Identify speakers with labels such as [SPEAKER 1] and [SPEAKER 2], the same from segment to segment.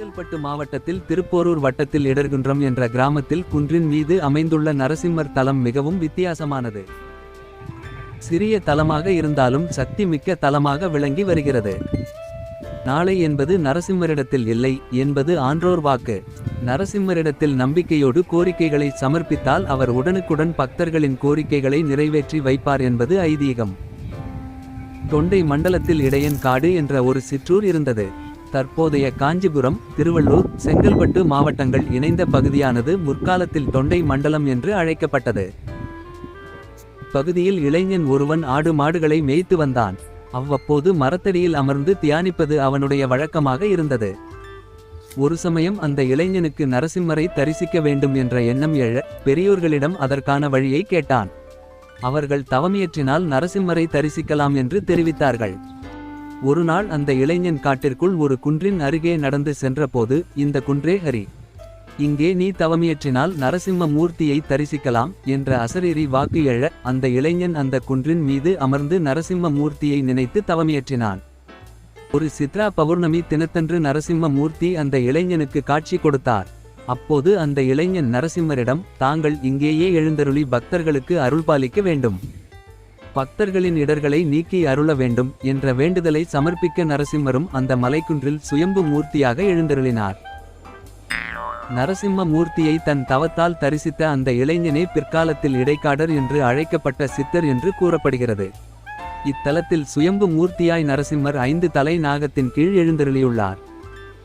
[SPEAKER 1] செங்கல்பட்டு மாவட்டத்தில் திருப்போரூர் வட்டத்தில் இடர்குன்றம் என்ற கிராமத்தில் குன்றின் மீது அமைந்துள்ள நரசிம்மர் தலம் மிகவும் வித்தியாசமானது. சிறிய தலமாக இருந்தாலும் சக்தி மிக்க தலமாக விளங்கி வருகிறது. நாளை என்பது நரசிம்மரிடத்தில் இல்லை என்பது ஆன்றோர் வாக்கு. நரசிம்மரிடத்தில் நம்பிக்கையோடு கோரிக்கைகளை சமர்ப்பித்தால் அவர் உடனுக்குடன் பக்தர்களின் கோரிக்கைகளை நிறைவேற்றி வைப்பார் என்பது ஐதீகம். தொண்டை மண்டலத்தில் இடையன் காடு என்ற ஒரு சிற்றூர் இருந்தது. தற்போதைய காஞ்சிபுரம் திருவள்ளூர் செங்கல்பட்டு மாவட்டங்கள் இணைந்த பகுதியானது முற்காலத்தில் தொண்டை மண்டலம் என்று அழைக்கப்பட்டது. பகுதியில் இளைஞன் ஒருவன் ஆடு மாடுகளை மேய்த்து வந்தான். அவ்வப்போது மரத்தடியில் அமர்ந்து தியானிப்பது அவனுடைய வழக்கமாக இருந்தது. ஒரு சமயம் அந்த இளைஞனுக்கு நரசிம்மரை தரிசிக்க வேண்டும் என்ற எண்ணம் எழ பெரியோர்களிடம் அதற்கான வழியை கேட்டான். அவர்கள் தவமியற்றினால் நரசிம்மரை தரிசிக்கலாம் என்று தெரிவித்தார்கள். ஒரு நாள் அந்த இளைஞன் காட்டிற்குள் ஒரு குன்றின் அருகே நடந்து சென்றபோது இந்த குன்றே ஹரி இங்கே நீ தவமியற்றினால் நரசிம்ம மூர்த்தியை தரிசிக்கலாம் என்ற அசரீரி வாக்கு எழ அந்த இளைஞன் அந்த குன்றின் மீது அமர்ந்து நரசிம்ம மூர்த்தியை நினைத்து தவமியற்றினான். ஒரு சித்ரா பௌர்ணமி தினத்தன்று நரசிம்ம மூர்த்தி அந்த இளைஞனுக்கு காட்சி கொடுத்தார். அப்போது அந்த இளைஞன் நரசிம்மரிடம் தாங்கள் இங்கேயே எழுந்தருளி பக்தர்களுக்கு அருள்பாலிக்க வேண்டும். பக்தர்களின் இடர்களை நீக்கி அருள வேண்டும் என்ற வேண்டுதலை சமர்ப்பிக்க நரசிம்மரும் அந்த மலைக்குன்றில் சுயம்பு மூர்த்தியாக எழுந்தருளினார். நரசிம்ம மூர்த்தியை தன் தவத்தால் தரிசித்த அந்த இளைஞனே பிற்காலத்தில் இடைக்காடர் என்று அழைக்கப்பட்ட சித்தர் என்று கூறப்படுகிறது. இத்தலத்தில் சுயம்பு மூர்த்தியாய் நரசிம்மர் ஐந்து தலை நாகத்தின் கீழ் எழுந்தருளியுள்ளார்.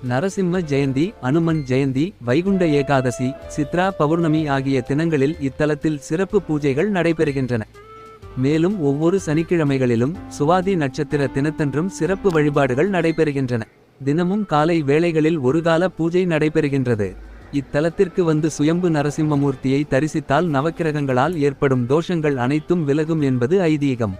[SPEAKER 1] நரசிம்ம ஜெயந்தி அனுமன் ஜெயந்தி வைகுண்ட ஏகாதசி சித்ரா பௌர்ணமி ஆகிய தினங்களில் இத்தலத்தில் சிறப்பு பூஜைகள் நடைபெறுகின்றன. மேலும் ஒவ்வொரு சனிக்கிழமைகளிலும் சுவாதி நட்சத்திர தினத்தன்றும் சிறப்பு வழிபாடுகள் நடைபெறுகின்றன. தினமும் காலை வேளைகளில் ஒருகால பூஜை நடைபெறுகின்றது. இத்தலத்திற்கு வந்து சுயம்பு நரசிம்மமூர்த்தியை தரிசித்தால் நவக்கிரகங்களால் ஏற்படும் தோஷங்கள் அனைத்தும் விலகும் என்பது ஐதீகம்.